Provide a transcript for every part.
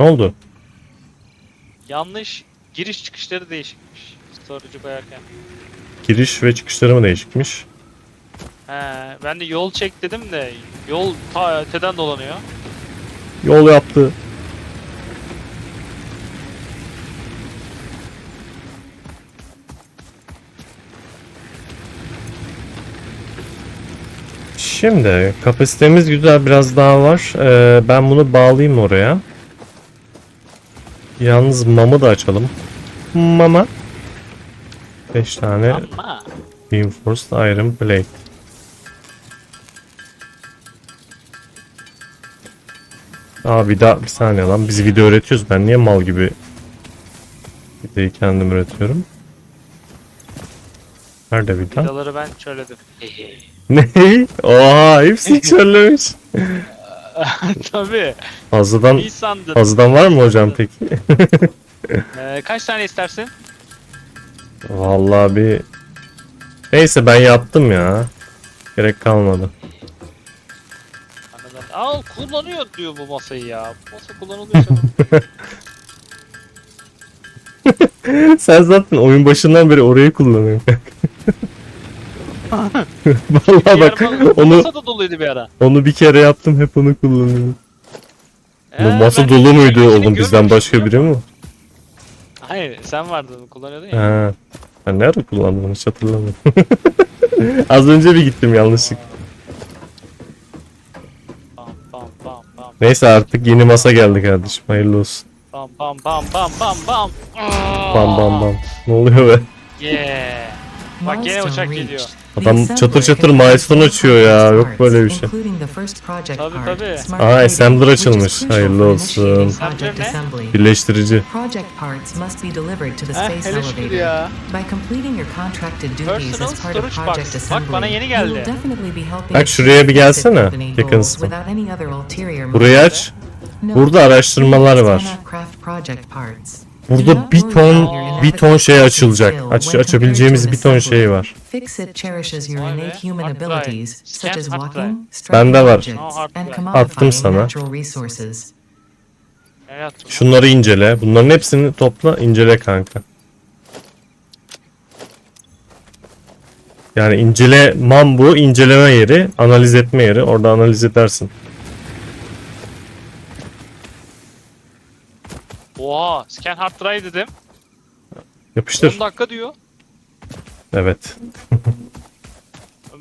Ne oldu? Yanlış giriş çıkışları değişikmiş. Storage'ı koyarken. Giriş ve çıkışları mı değişikmiş? He, ben de yol çek dedim de yol ta öteden dolanıyor. Yol yaptı. Şimdi kapasitemiz güzel biraz daha var. Ee, ben bunu bağlayayım oraya. Yalnız mamı da açalım. Mama. 5 tane Ama Reinforced Iron Plate. Aa bir daha bir saniye lan biz video üretiyoruz ben niye mal gibi videoyu kendim üretiyorum. Nerede vida? vidaları ben çöledim. Ne? Oha hepsini çöllemiş. Tabii. Fazladan İyi sandın. fazladan var mı hocam peki? Ee, kaç tane istersin? Vallahi bir Neyse ben yaptım ya. Gerek kalmadı. Anladım. Aa kullanıyor diyor bu masayı ya. Bu masa kullanılıyor sanırım. Sen zaten oyun başından beri orayı kullanıyorsun. Vallahi bak bu onu Masa da doluydu bir ara. onu bir kere yaptım hep onu kullanıyorum. Bu Ee, masa ben dolu muydu oğlum bizden görmemiştim başka ya. biri mi? Hayır sen vardın kullanıyordun ya. Ha. Ben nerede kullandım hiç hatırlamıyorum. Az önce bir gittim yanlışlıkla. Pam pam pam pam Neyse artık yeni masa geldi kardeşim. Hayırlı olsun. pam pam pam pam pam pam. Bam bam bam. Ne oluyor be? Yeah. Bak gene Milestone uçak reached. geliyor. Adam The çatır çatır milestone açıyor ya. Yok böyle bir şey. Tabii, tabii. Aa, assembler açılmış. Hayırlı olsun. Birleştirici. Project parts must be delivered to the Heh, space hele şükür elevator. ya. By completing your contracted duties Personal as part of storage project box. Bak, bana assembly, yeni geldi. definitely be helping Bak şuraya bir gelsene, yakınsın. without any other ulterior Burayı aç. Burada araştırmalar var. Burada bir ton bir ton şey açılacak. Aç, açabileceğimiz bir ton şey var. Bende var. Attım sana. Şunları incele. Bunların hepsini topla incele kanka. Yani incele man bu inceleme yeri, analiz etme yeri. Orada analiz edersin. Oha scan hard drive dedim. 10 Yapıştır. dakika diyor. Evet.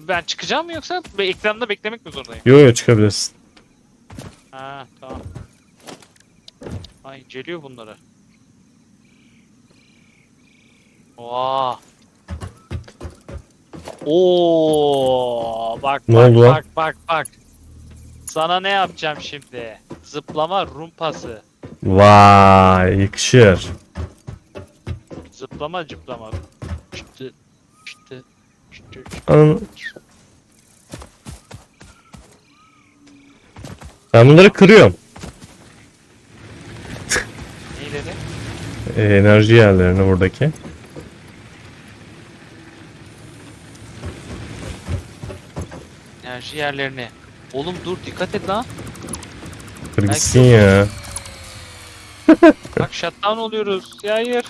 Ben çıkacağım mı yoksa ekranda beklemek mi zorundayım? Yo yo çıkabilirsin. Ha tamam. Ay inceliyor bunları. Oha. Oo, bak Ne bak oldu lan? bak bak bak. Sana ne yapacağım şimdi? Zıplama rumpası. Vay yakışır. Zıplama cıplama. Çıktı. Çıktı. Çıktı. Anam. Ben bunları kırıyorum. Neyleri? Ee, enerji yerlerini buradaki. Enerji yerlerini. Oğlum dur dikkat et lan. Kır Belki ya. Bak shutdown oluyoruz. Ya hayır.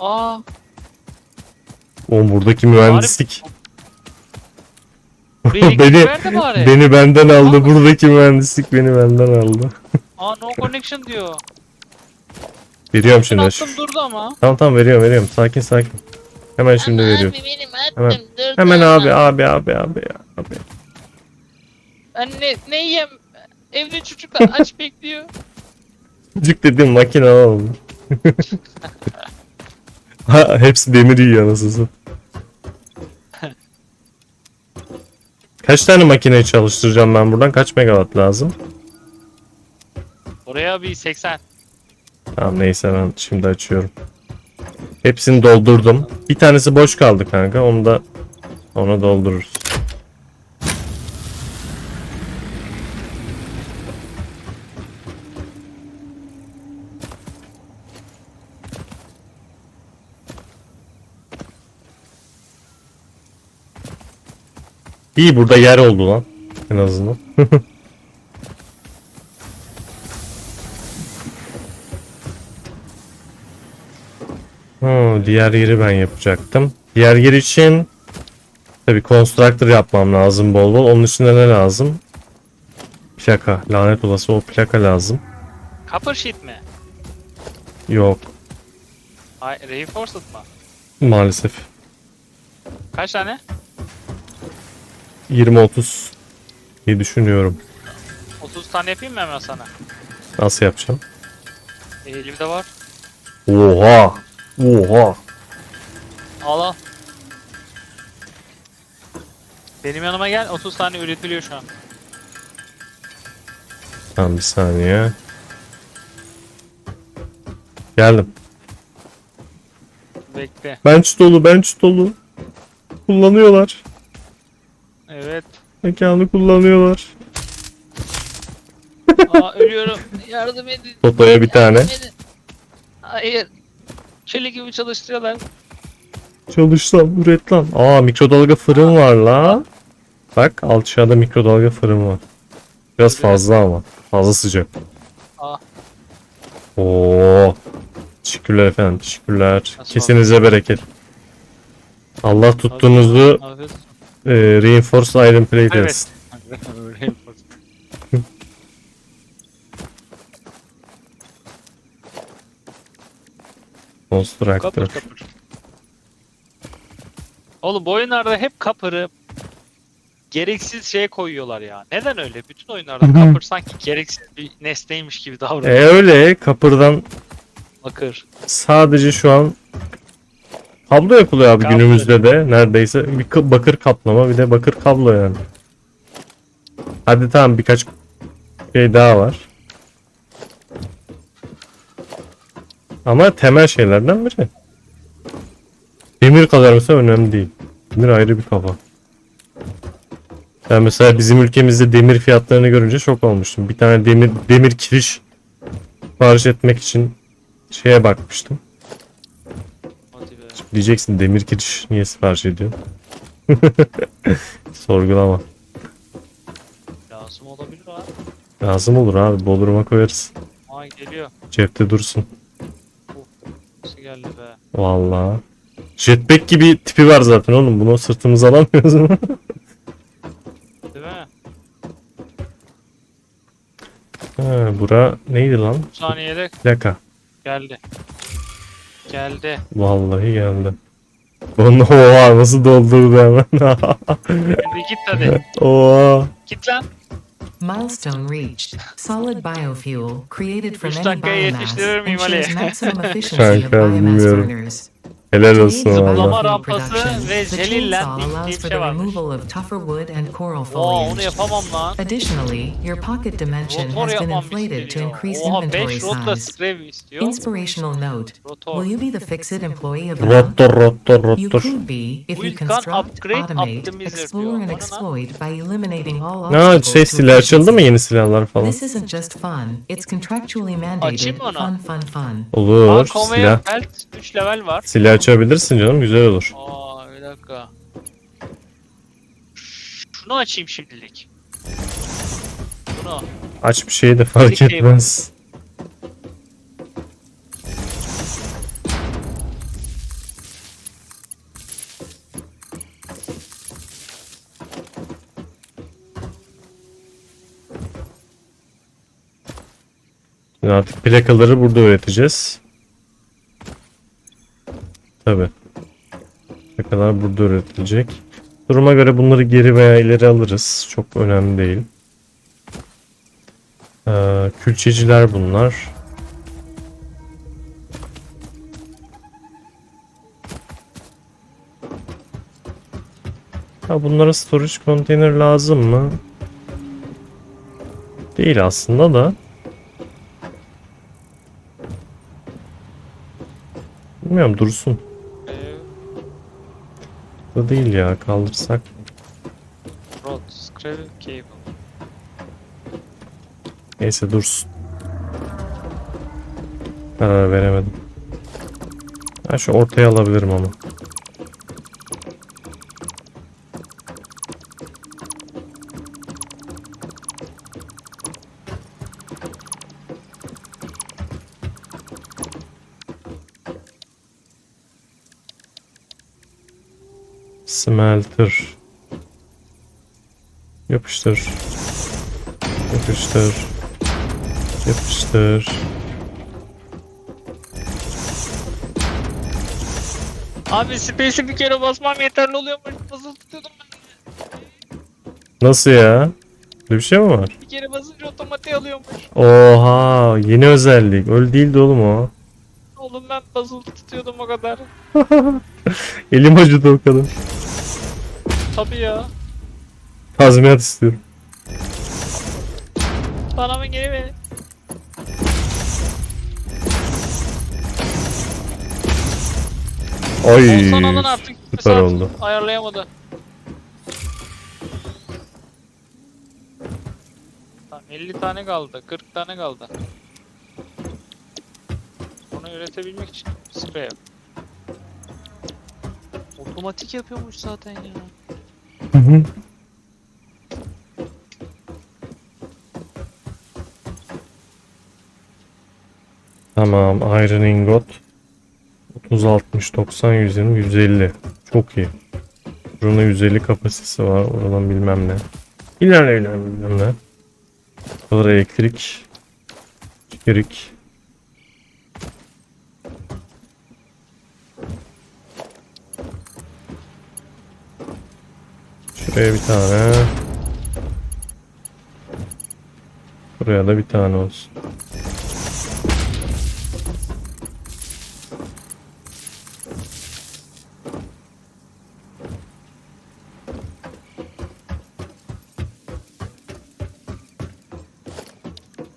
Aa. Oğlum buradaki mühendislik. Elektrik beni bari. beni benden aldı. Buradaki mühendislik beni benden aldı. Aa no connection diyor. Veriyorum şimdi. attım durdu ama. Tamam tamam veriyorum veriyorum. Sakin sakin. Hemen şimdi Ama veriyorum. Abi benim attım Hemen. durdu Hemen ama. abi abi abi abi ya. Abi. Ben ne, ne yiyem? Evde çocuklar aç bekliyor. Cık dedim makine oğlum. ha, hepsi demir yiyor anasını. Kaç tane makineyi çalıştıracağım ben buradan? Kaç megawatt lazım? Oraya bir 80. Tamam neyse ben şimdi açıyorum. Hepsini doldurdum. Bir tanesi boş kaldı kanka. Onu da ona doldururuz. İyi burada yer oldu lan. En azından. hmm, diğer yeri ben yapacaktım. Diğer yer için tabi constructor yapmam lazım bol bol. Onun için de ne lazım? Plaka. Lanet olası o plaka lazım. Copper sheet mi? Yok. Ay, reinforced mı? Maalesef. Kaç tane? 20-30 diye düşünüyorum. 30 tane yapayım mı hemen sana? Nasıl yapacağım? E, elimde var. Oha! Oha! Al al. Benim yanıma gel. 30 tane üretiliyor şu an. Tamam bir saniye. Geldim. Bekle. Bench dolu, bench dolu. Kullanıyorlar. Mekanı kullanıyorlar. Aa ölüyorum. Yardım edin. Toto'ya bir tane. Yardım edin. Hayır. Çelik gibi çalıştırıyorlar. Çalış lan, üret lan. Aa mikrodalga fırın var la. Bak aşağıda mikrodalga fırın var. Biraz fazla ama. Fazla sıcak. Aa. Oo. Teşekkürler efendim. Teşekkürler. Nasıl Kesinize bereket. Allah tuttuğunuzu Afiyet olsun. E, reinforced iron plate Evet. etsin. Constructor. kapır kapır. Oğlum bu oyunlarda hep kapırı gereksiz şeye koyuyorlar ya. Neden öyle? Bütün oyunlarda kapır sanki gereksiz bir nesneymiş gibi E davranıyor. öyle kapırdan Bakır. sadece şu an kablo yapılıyor abi Kablo. günümüzde de neredeyse bir bakır kaplama bir de bakır kablo yani. Hadi tamam birkaç şey daha var. Ama temel şeylerden biri. Demir kadar mesela önemli değil. Demir ayrı bir kafa. Ben mesela bizim ülkemizde demir fiyatlarını görünce şok olmuştum. Bir tane demir demir kiriş sipariş etmek için şeye bakmıştım. Diyeceksin demir kiriş niye sipariş ediyor? Sorgulama. Lazım olabilir abi. Lazım olur abi. Bodruma koyarız. Ay geliyor. Cepte dursun. Nasıl geldi be? Vallahi. Jetpack gibi tipi var zaten oğlum. Bunu sırtımıza alamıyoruz mu? Değil mi? ha, bura neydi lan? 3 saniyede Plaka. geldi. Geldi. Vallahi geldi. Onu oha nasıl doldurdu hemen. Şimdi git hadi. oha. git lan. Milestone reached. Solid biofuel created from Üç any dakikaya biomass yetiştirir miyim Ali? ensures maximum efficiency of Kanka, biomass bilmiyorum. burners. Helal olsun valla. Zıplama rampası ve allows bir for şey the varmış. removal of tougher wood and coral Oo onu foliage. yapamam lan. Additionally, your pocket dimension Rotor has been yapmam inflated to increase Oha inventory 5 rotla size. scrap istiyor. Inspirational note. Rotor. Will you be the fixed employee of the month? Rottor rottor You rottor. could be if you Vulkan construct, upgrade automate, optimizer explore diyor. and Bana lan. exploit by eliminating all Ha obstacles şey to silah açıldı mı efficiency. yeni silahlar falan? This isn't just fun, it's contractually mandated Açayım mı onu? fun fun fun. Olur. Aa, Silah. Belt 3 level var. Silah açabilirsin canım güzel olur. Aa bir dakika. Şunu açayım şimdilik. Bunu. Aç bir şeyi de fark Peki. etmez. Şimdi Artık plakaları burada üreteceğiz. Tabi. Plakalar burada üretilecek. Duruma göre bunları geri veya ileri alırız. Çok önemli değil. Ee, külçeciler bunlar. Ha bunlara storage container lazım mı? Değil aslında da. Bilmiyorum dursun. Da değil ya kaldırsak. rod, scrap, cable. Neyse dursun. Karar veremedim. Ha şu ortaya alabilirim ama. Smelter. Yapıştır. Yapıştır. Yapıştır. Abi space'i bir kere basmam yeterli oluyormuş. Nasıl tutuyordum ben? Nasıl ya? Böyle bir şey mi var? Bir kere basınca otomatik alıyormuş. Oha yeni özellik. Öyle değildi oğlum o. Oğlum ben basılı tutuyordum o kadar. Elim acıdı o kadar. Tabii ya. Tazminat istiyorum. Paramı geri verin. Oy. Olsan alın artık. süper oldu. Ayarlayamadı. Tamam 50 tane kaldı. 40 tane kaldı. Onu üretebilmek için sprey yap. Otomatik yapıyormuş zaten ya. Hı hı. Tamam Iron Ingot 30 60 90 120 150 çok iyi. Buranın 150 kapasitesi var. Oradan bilmem ne. İlerle ilerle bilmem ne. Sonra elektrik. Çekirik. Şuraya bir tane. Buraya da bir tane olsun.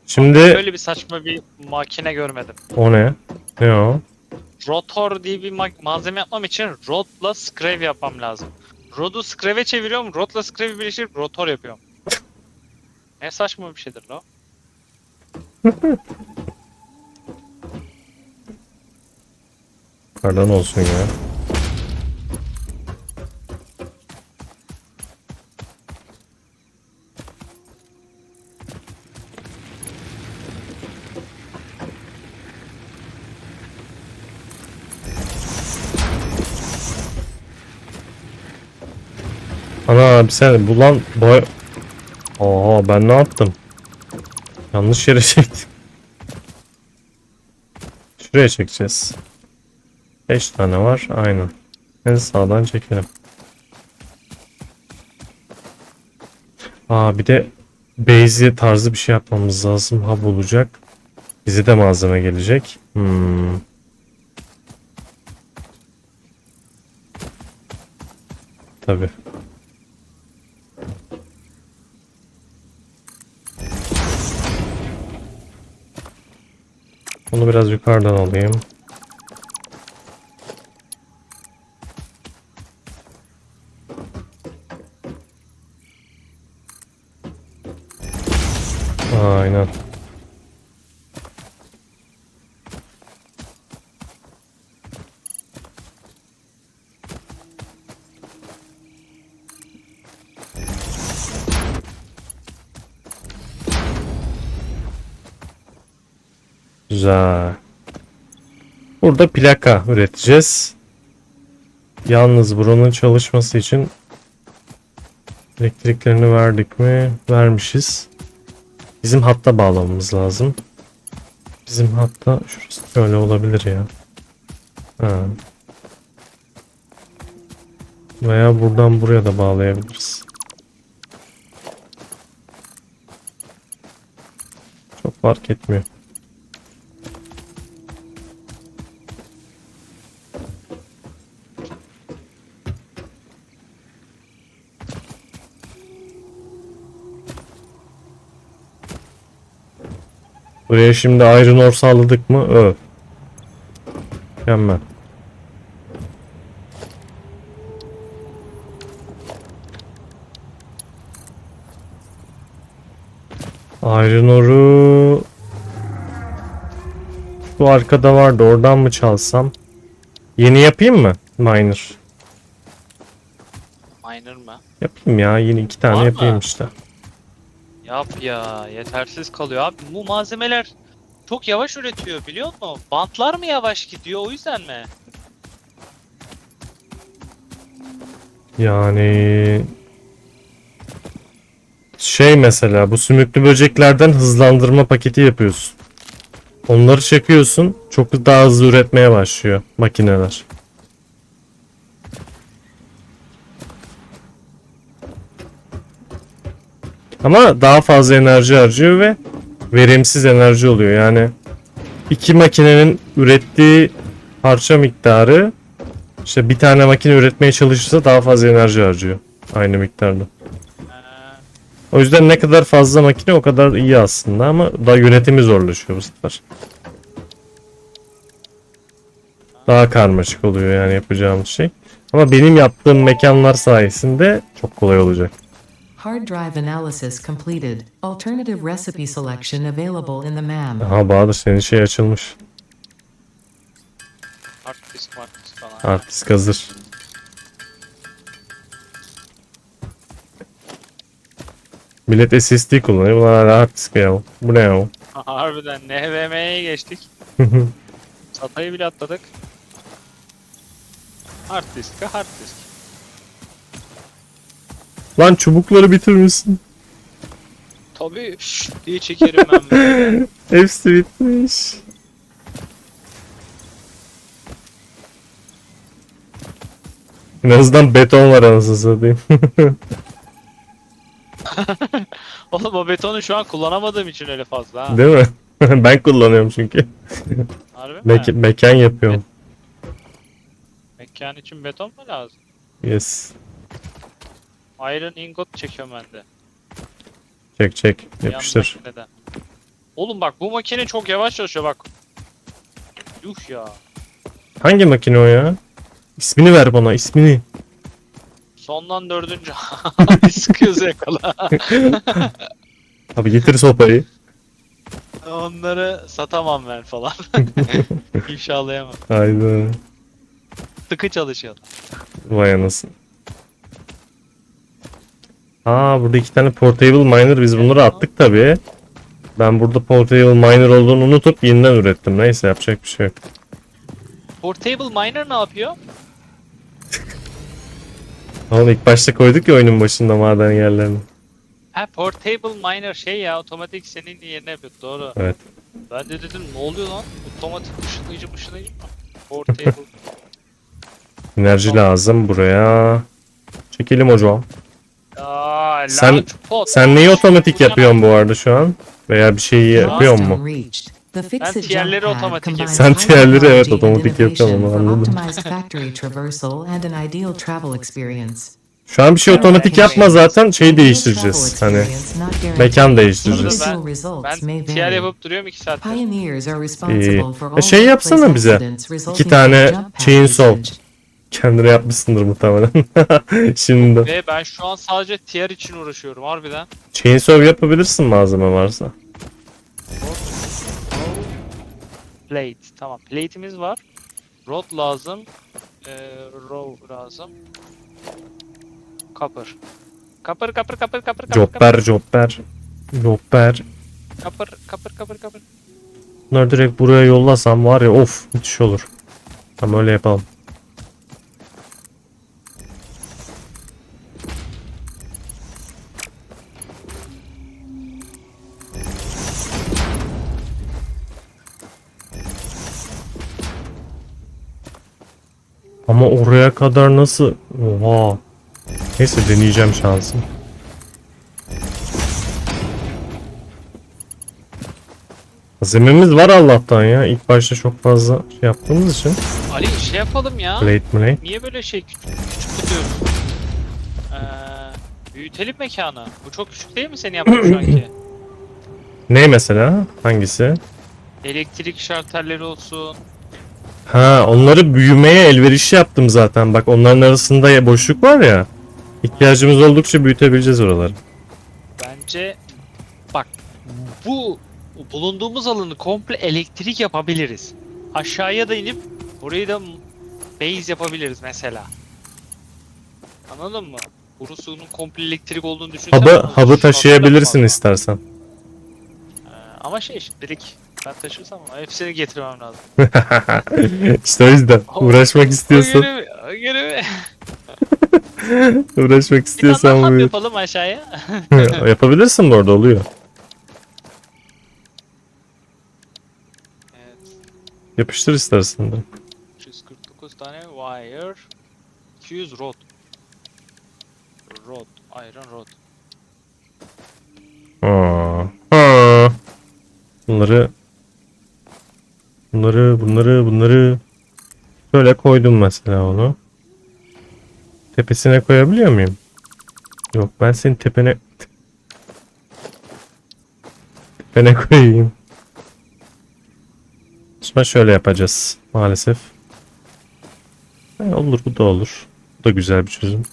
Şimdi Böyle bir saçma bir makine görmedim. o ne? Ne o? Rotor diye bir ma- malzeme yapmam için rodla scrave yapmam lazım. Rod'u scrave'e çeviriyorum, rodla scrave'i birleştirip rotor yapıyorum. ne saçma bir şeydir lo. Kardan olsun ya. Sen bu lan boy... Oha ben ne yaptım? Yanlış yere çektim. Şuraya çekeceğiz. 5 tane var. Aynen. En sağdan çekelim. Aa bir de base tarzı bir şey yapmamız lazım. Hub olacak. Bize de malzeme gelecek. Hmm. Tabi. Bunu biraz yukarıdan alayım. Aynen. Güzel. Burada plaka üreteceğiz. Yalnız buranın çalışması için elektriklerini verdik mi? Vermişiz. Bizim hatta bağlamamız lazım. Bizim hatta şurası şöyle olabilir ya. Ha. Veya buradan buraya da bağlayabiliriz. Çok fark etmiyor. Buraya şimdi Iron Ore sağladık mı? Öv. Mükemmel. Iron Ore'u şu arkada vardı. Oradan mı çalsam? Yeni yapayım mı? Miner. Miner mı? Yapayım ya. Yine iki tane Var mı? yapayım işte. Yap ya, yetersiz kalıyor abi. Bu malzemeler çok yavaş üretiyor biliyor musun? Bantlar mı yavaş gidiyor o yüzden mi? Yani şey mesela bu sümüklü böceklerden hızlandırma paketi yapıyorsun. Onları çekiyorsun. Çok daha hızlı üretmeye başlıyor makineler. Ama daha fazla enerji harcıyor ve verimsiz enerji oluyor. Yani iki makinenin ürettiği parça miktarı işte bir tane makine üretmeye çalışırsa daha fazla enerji harcıyor. Aynı miktarda. O yüzden ne kadar fazla makine o kadar iyi aslında ama daha yönetimi zorlaşıyor bu sefer. Daha karmaşık oluyor yani yapacağımız şey. Ama benim yaptığım mekanlar sayesinde çok kolay olacak. Hard drive analysis completed. Alternative recipe selection available in the MAM. Aha Bahadır senin şey açılmış. hard disk, hard disk falan. Hard disk hazır. Millet SSD kullanıyor. Bunlar hala hard disk ya. Bu ne ya? Harbiden NVMe'ye geçtik. Satayı bile atladık. Hard disk, hard disk. Lan çubukları bitirmişsin. Tabii diye çekerim ben böyle. Hepsi bitmiş. En azından beton var anasını satayım. Oğlum o betonu şu an kullanamadığım için öyle fazla ha. Değil mi? ben kullanıyorum çünkü. Harbi mi? Mek- mekan yapıyorum. Mekan için beton mu lazım? Yes. Iron ingot çekiyorum ben de. Çek çek. Yan Yapıştır. makineden. Oğlum bak bu makine çok yavaş çalışıyor bak. Yuh ya. Hangi makine o ya? İsmini ver bana ismini. Sondan dördüncü. Sıkıyoruz yakala. Abi getir sopayı. Onları satamam ben falan. İfşalayamam. Haydi. Sıkı çalışıyorlar. Vay anasını. Aa burada iki tane portable miner biz bunları attık tabi. Ben burada portable miner olduğunu unutup yeniden ürettim. Neyse yapacak bir şey yok. Portable miner ne yapıyor? Oğlum ilk başta koyduk ya oyunun başında maden yerlerini. Ha portable miner şey ya otomatik senin yerine yapıyor doğru. Evet. Ben de dedim ne oluyor lan? Otomatik ışınlayıcı ışınlayıcı mı? Portable. Enerji lazım buraya. Çekelim hocam. Sen-. Sen neyi otomatik yapıyorsun bu arada şu an? Veya bir şeyi yapıyor mu? Fixit tierleri otomatik combines Sen tierleri evet, otomatik onu for anladım. Şu an bir şey otomatik yapma zaten şey değiştireceğiz. Hani mekan değiştireceğiz. Ben- Ben vary. yapıp duruyorum 2 saattir. For E şey yapsana bize. İki tane chainsaw. Kendine yapmışsındır muhtemelen. Şimdi de. Ve ben şu an sadece tier için uğraşıyorum harbiden. Chainsaw yapabilirsin malzeme varsa. Plate. Tamam. Plate'imiz var. Rod lazım. Ee, row lazım. Copper. Copper, copper, copper, copper, copper, Jobber, jobber. Jobber. copper, copper, copper, copper. Bunları direkt buraya yollasam var ya of müthiş olur. Tamam öyle yapalım. Oraya kadar nasıl? Oha. Neyse deneyeceğim şansım. Malzememiz var Allah'tan ya. İlk başta çok fazla şey yaptığımız için. Ali şey yapalım ya. Plate plate. Niye böyle şey küçük, küçük tutuyoruz? Ee, büyütelim mekanı. Bu çok küçük değil mi senin yaptığın şu anki? Ne mesela? Hangisi? Elektrik şartelleri olsun. Ha onları büyümeye elverişli yaptım zaten. Bak onların arasında boşluk var ya. İhtiyacımız oldukça büyütebileceğiz oraları. Bence bak bu bulunduğumuz alanı komple elektrik yapabiliriz. Aşağıya da inip orayı da base yapabiliriz mesela. Anladın mı? Burusunun komple elektrik olduğunu düşünsene. Hub'ı, hub'ı taşıyabilirsin istersen. Ee, ama şey şimdilik ben taşırsam hepsini getirmem lazım. işte o yüzden uğraşmak istiyorsan. görevi, görevi. Bir Uğraşmak tane istiyorsan daha hap buyur. yapalım aşağıya. Yapabilirsin bu arada oluyor. evet. Yapıştır istersen de. 349 tane wire. 200 rod. Rod. Iron rod. Aa. Aa. Bunları bunları bunları bunları böyle koydum mesela onu. Tepesine koyabiliyor muyum? Yok ben senin tepene tepene koyayım. Sonra şöyle yapacağız maalesef. E, olur bu da olur. Bu da güzel bir çözüm.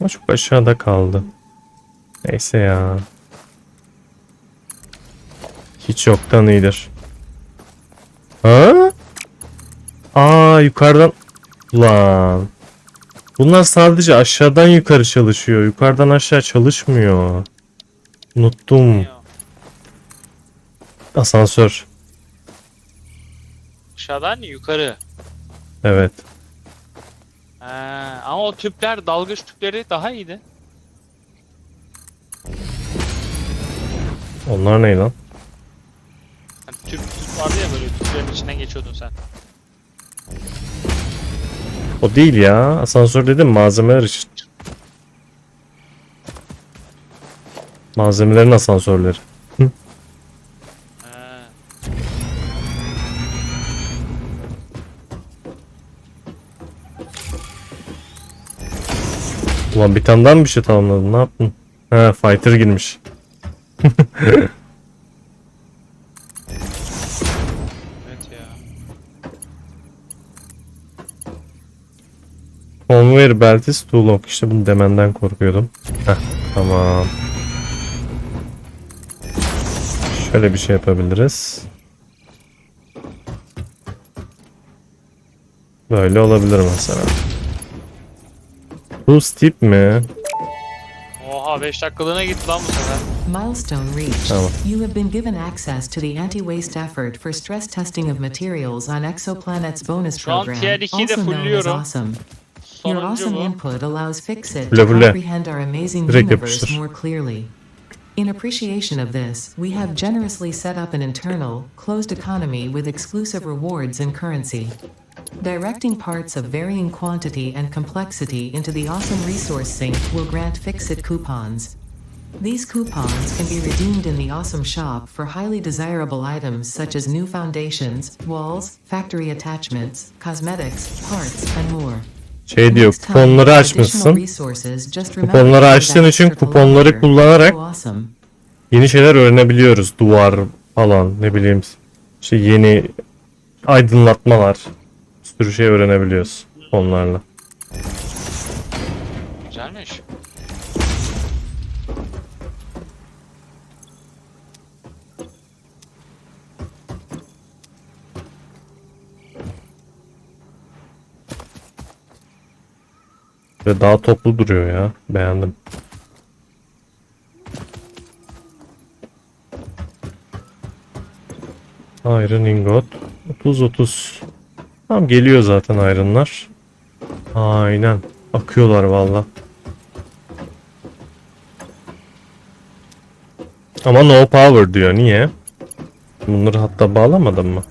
Ama çok aşağıda kaldı. Neyse ya. Hiç yoktan iyidir. Ha? Aa yukarıdan. Lan. Bunlar sadece aşağıdan yukarı çalışıyor. Yukarıdan aşağı çalışmıyor. Unuttum. Asansör. Aşağıdan yukarı. Evet. Ha, ama o tüpler, dalgıç tüpleri daha iyiydi. Onlar ne lan? Hani tüp, tüp vardı ya böyle tüplerin içinden geçiyordun sen. O değil ya. Asansör dedim malzemeler için. Malzemelerin asansörleri. Ha. Ulan bir tane daha mı bir şey tamamladın? Ne yaptın? He fighter girmiş. Evet ya. Conveyor belt is too long. İşte bunu demenden korkuyordum. Heh, tamam. Şöyle bir şey yapabiliriz. Böyle olabilir mesela. Bu steep mi? Oha 5 dakikalığına gitti lan bu sefer. Milestone reached. Tamam. You have been given access to the anti-waste effort for stress testing of materials on Exoplanet's bonus Şu an program, tier 2'yi de also known as fullüyorum. Awesome. Your Sonuncu awesome bu. input allows Fixit Fulle to fulle. comprehend our amazing Direkt universe yapıştır. more clearly. In appreciation of this, we have generously set up an internal, closed economy with exclusive rewards and currency. Directing parts of varying quantity and complexity into the awesome resource sink will grant Fixit coupons. These coupons can be redeemed in the Awesome Shop for highly desirable items such as new foundations, walls, factory attachments, cosmetics, parts, and more. Şey diyor kuponları açmışsın. Kuponları açtığın için kuponları kullanarak. Yeni şeyler öğrenebiliyoruz. Duvar falan ne bileyim. İşte yeni aydınlatmalar. Sürü şey öğrenebiliyoruz onlarla. Güzelmiş. Ve daha toplu duruyor ya. Beğendim. Iron ingot. 30-30. Tamam geliyor zaten iron'lar. Aynen. Akıyorlar valla. Ama no power diyor. Niye? Bunları hatta bağlamadım mı?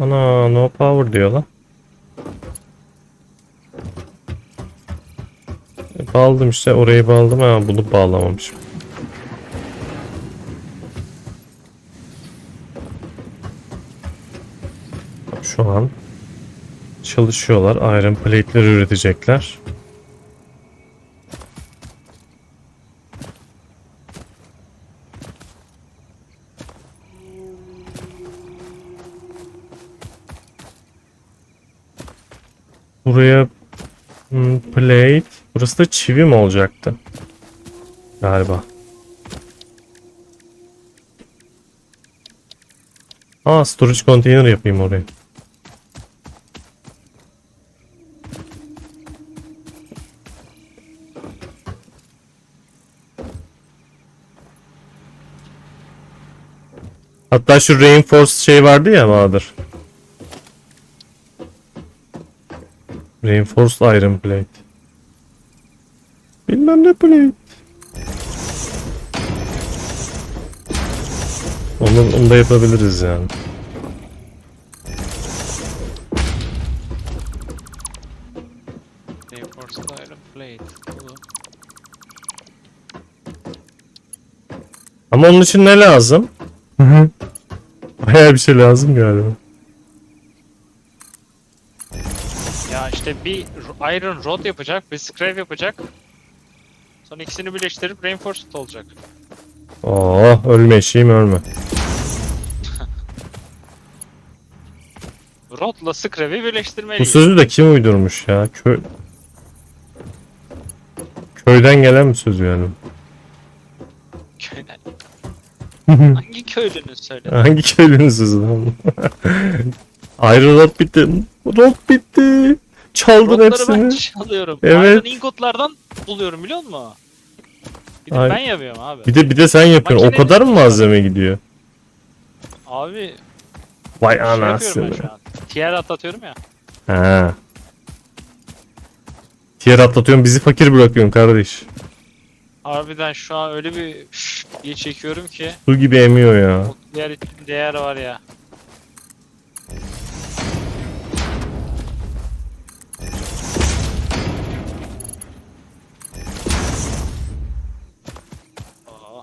Ana no power diyor lan. E, Bağladım işte orayı bağladım ama bunu bağlamamışım. Şu an çalışıyorlar. Iron plate'ler üretecekler. Buraya hmm, plate. Burası da çivi mi olacaktı? Galiba. Aa storage container yapayım oraya. Hatta şu reinforced şey vardı ya Bahadır. Reinforced iron plate. Bilmem ne plate. Onu, onu da yapabiliriz yani. Reinforced iron plate. Bu. Ama onun için ne lazım? Bayağı bir şey lazım galiba. Ya işte bir iron rod yapacak, bir scrap yapacak. Sonra ikisini birleştirip reinforced olacak. Oo, ölme eşeğim ölme. Rodla scrap'i Bu birleştirmeliyiz. sözü de kim uydurmuş ya? Köy... Köyden gelen bir söz yani. Köyden. Hangi köylünün söyle? Hangi köylünün sözü lan? Iron rod bitti. Rod bitti. Çaldın Rodları ben hepsini. çalıyorum. Evet. Iron ingotlardan buluyorum biliyor musun? Bir de Ay- ben yapıyorum abi. Bir de bir de sen yapıyorsun. O kadar mı malzeme gidiyor? Abi Vay şey yapıyorum anasını. ben şu an. Tier atlatıyorum ya. Ha. Tier atlatıyorsun bizi fakir bırakıyorsun kardeş. Harbiden şu an öyle bir diye çekiyorum ki Su gibi emiyor ya. diğer için değer var ya. Aa.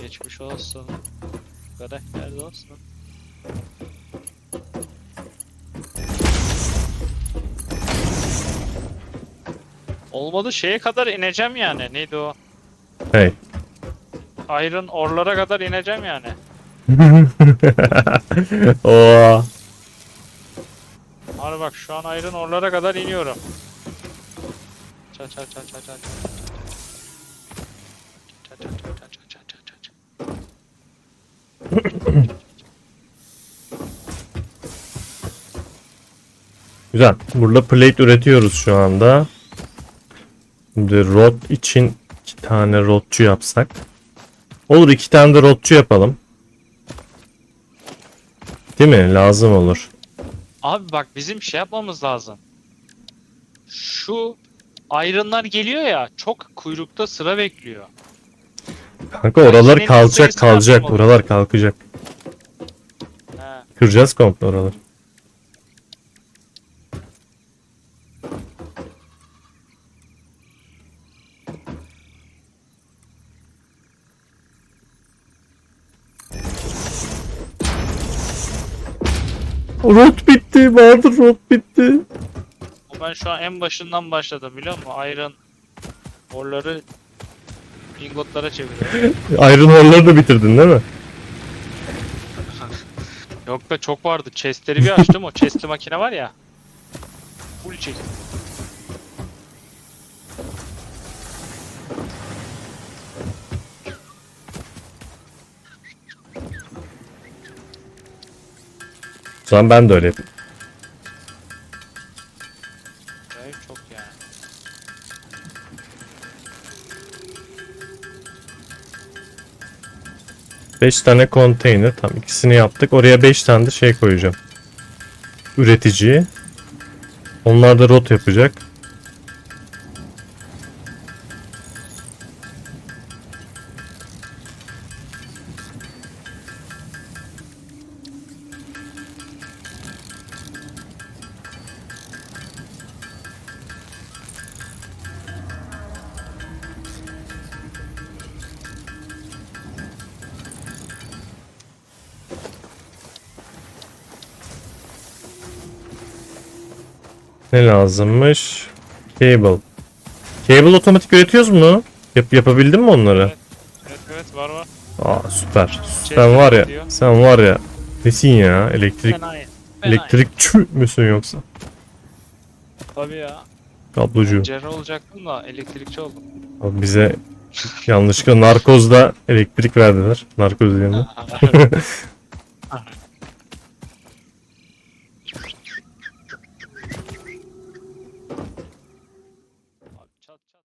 Geçmiş olsun. Karakter olsun. Olmadı şeye kadar ineceğim yani. Neydi o? Hey. Iron orlara kadar ineceğim yani. Oo. Abi bak şu an Iron orlara kadar iniyorum. Ça ça ça ça ça ça. Ça ça ça ça ça ça ça ça. Güzel. Burada plate üretiyoruz şu anda. Şimdi rod için iki tane rodçu yapsak. Olur iki tane de rodçu yapalım. Değil mi? Lazım olur. Abi bak bizim şey yapmamız lazım. Şu Iron'lar geliyor ya çok kuyrukta sıra bekliyor. Kanka oralar kalacak kalacak. Oralar kalkacak. He. Kıracağız komple oraları. Rot bitti. Bahadır rot bitti. Ben şu an en başından başladım biliyor musun? Iron orları ingotlara çeviriyorum. Iron Horror'ları da bitirdin değil mi? Yok be çok vardı. Chest'leri bir açtım o chest'li makine var ya. Full çek. Zaman ben de öyle yapayım. Evet, çok yani. Beş tane konteyner. Tam ikisini yaptık. Oraya 5 tane de şey koyacağım. Üreticiyi. Onlar da rot yapacak. Ne lazımmış? Cable. Cable otomatik üretiyoruz mu? Yap yapabildin mi onları? Evet evet var var. Aa süper. Şey Sen var ya, sen var ya. Nesin ya? Elektrik Fenayı. Fenayı. elektrikçü müsün yoksa? Tabii ya. Kablocu. Cerrah olacaktım da elektrikçi oldum. Abi bize yanlışlıkla narkozda elektrik verdiler. Narkoz yerine.